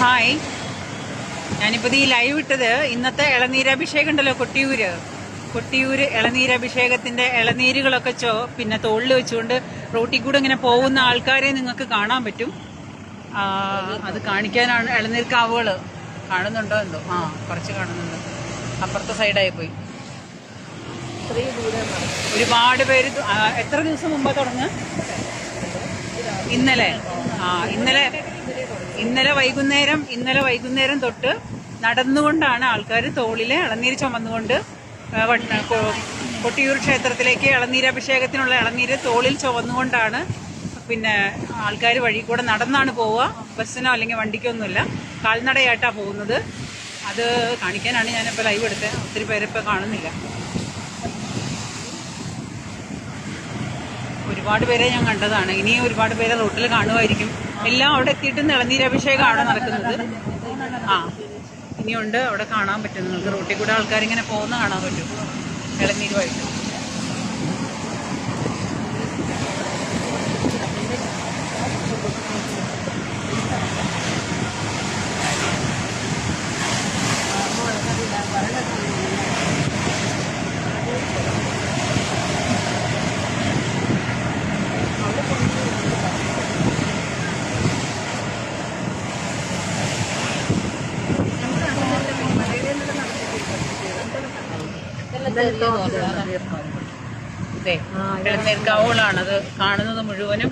Hi. ഞാനിപ്പോൾ ഈ live ഇട്ടത് ഇന്നത്തെ ഇളനീരഭിഷേകം ഉണ്ടല്ലോ കൊട്ടിയൂര്. കൊട്ടിയൂര് ഇളനീരഭിഷേകത്തിന്റെ ഇളനീരുകളൊക്കെ ചോ പിന്നെ തോളിൽ വെച്ചുകൊണ്ട് റോട്ടിൽ കൂടെ ഇങ്ങനെ പോകുന്ന ആൾക്കാരെ നിങ്ങൾക്ക് കാണാൻ പറ്റും. അത് കാണിക്കാനാണ് ഇളനീർക്കാവുകൾ കാണുന്നുണ്ടോ എന്തോ? ആ കുറച്ച് കാണുന്നുണ്ട്. അപ്പുറത്തെ സൈഡായി പോയി. ഒരുപാട് പേര് എത്ര ദിവസം മുമ്പ് തുടങ്ങ? ഇന്നലെ. ആ ഇന്നലെ ഇന്നലെ വൈകുന്നേരം ഇന്നലെ വൈകുന്നേരം തൊട്ട് നടന്നുകൊണ്ടാണ് ആൾക്കാർ തോളിലെ ഇളനീര് ചുമന്നുകൊണ്ട് കൊട്ടിയൂർ ക്ഷേത്രത്തിലേക്ക് ഇളനീരഭിഷേകത്തിനുള്ള ഇളനീര് തോളിൽ ചുമന്നുകൊണ്ടാണ് പിന്നെ ആൾക്കാർ വഴി കൂടെ നടന്നാണ് പോവുക. ബസ്സിനോ അല്ലെങ്കിൽ വണ്ടിക്കോ ഒന്നുമില്ല കാൽനടയായിട്ടാണ് പോകുന്നത്. അത് കാണിക്കാനാണ് ഞാനിപ്പോൾ ലൈവ് എടുത്തത് ഒത്തിരി പേരിപ്പോൾ കാണുന്നില്ല. ഒരുപാട് പേരെ ഞാൻ കണ്ടതാണ്. ഇനിയും ഒരുപാട് പേരെ റോട്ടിൽ കാണുമായിരിക്കും. എല്ലാം അവിടെ എത്തിയിട്ട് ഇളനീരഭിഷേകമാണ് നടക്കുന്നത്. ആ ഇനിയുണ്ട് അവിടെ കാണാൻ പറ്റും. നിങ്ങൾക്ക് റോട്ടിൽ കൂടെ ആൾക്കാർ ഇങ്ങനെ പോകുന്ന കാണാൻ പറ്റും. ഇളനീരുമായിട്ട് ഇളനീർക്കാവുകളാണ് അത്. കാണുന്നത് മുഴുവനും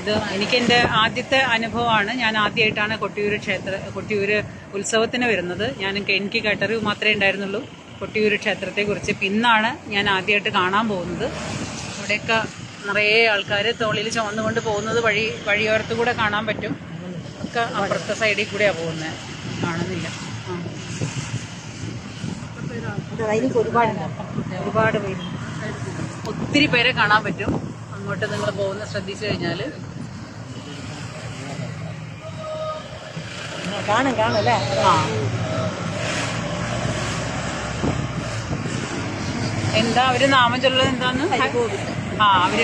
ഇത് എനിക്ക് എന്റെ ആദ്യത്തെ അനുഭവമാണ്. ഞാൻ ആദ്യമായിട്ടാണ് കൊട്ടിയൂർ ക്ഷേത്ര കൊട്ടിയൂർ ഉത്സവത്തിന് വരുന്നത്. ഞാൻ എനിക്ക് കേട്ടറിവ് മാത്രമേ ഉണ്ടായിരുന്നുള്ളൂ. കൊട്ടിയൂർ ക്ഷേത്രത്തെ കുറിച്ച് ഇന്നാണ് ഞാൻ ആദ്യമായിട്ട് കാണാൻ പോകുന്നത്. ഇവിടെയൊക്കെ നിറയെ ആൾക്കാർ തോളിൽ ചുമന്നുകൊണ്ട് പോകുന്നത് വഴി വഴിയോരത്ത് കൂടെ കാണാൻ പറ്റും. ഒക്കെ അപ്പുറത്തെ സൈഡിൽ കൂടെയാണ് പോകുന്നത്. കാണുന്നില്ല. ആ ഒരുപാടുണ്ട്. ഒരുപാട് പേര്. ഒത്തിരി പേരെ കാണാൻ പറ്റും. അങ്ങോട്ട് നിങ്ങൾ പോകുന്ന ശ്രദ്ധിച്ചു കഴിഞ്ഞാൽ കാണും കാണും അല്ലേ? ആ. എന്താ അവർ നാമം ചൊല്ലുന്നത് എന്താന്ന്? ആ അവർ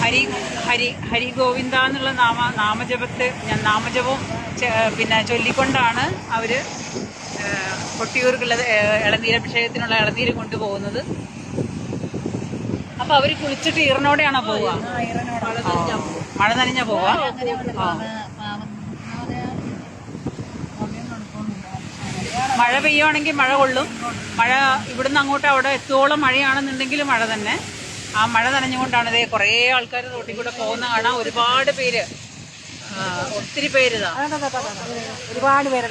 ഹരി ഹരി ഹരി ഗോവിന്ദ എന്നുള്ള നാമ നാമജപത്തെ ഞാൻ നാമജപം പിന്നെ ചൊല്ലിക്കൊണ്ടാണ് അവർ കൊട്ടിയൂർക്കുള്ള ഇളനീരഭിഷേകത്തിനുള്ള ഇളനീര് കൊണ്ടുപോകുന്നത്. അപ്പൊ അവർ കുളിച്ചിട്ട് ഈറനോടെയാണോ പോവുക? മഴ നനഞ്ഞ പോവാ മഴ പെയ്യുവാണെങ്കിൽ മഴ കൊള്ളും. മഴ ഇവിടുന്ന് അങ്ങോട്ട് അവിടെ എത്തുവോളം മഴയാണെന്നുണ്ടെങ്കിൽ മഴ തന്നെ. ആ മഴ നനഞ്ഞുകൊണ്ടാണ് ഇതേ കുറേ ആൾക്കാർ റോട്ടിൽ കൂടെ പോകുന്ന കാണാൻ ഒരുപാട് പേര്. ഒത്തിരി പേര് ഇതാ. ഒരുപാട് പേര്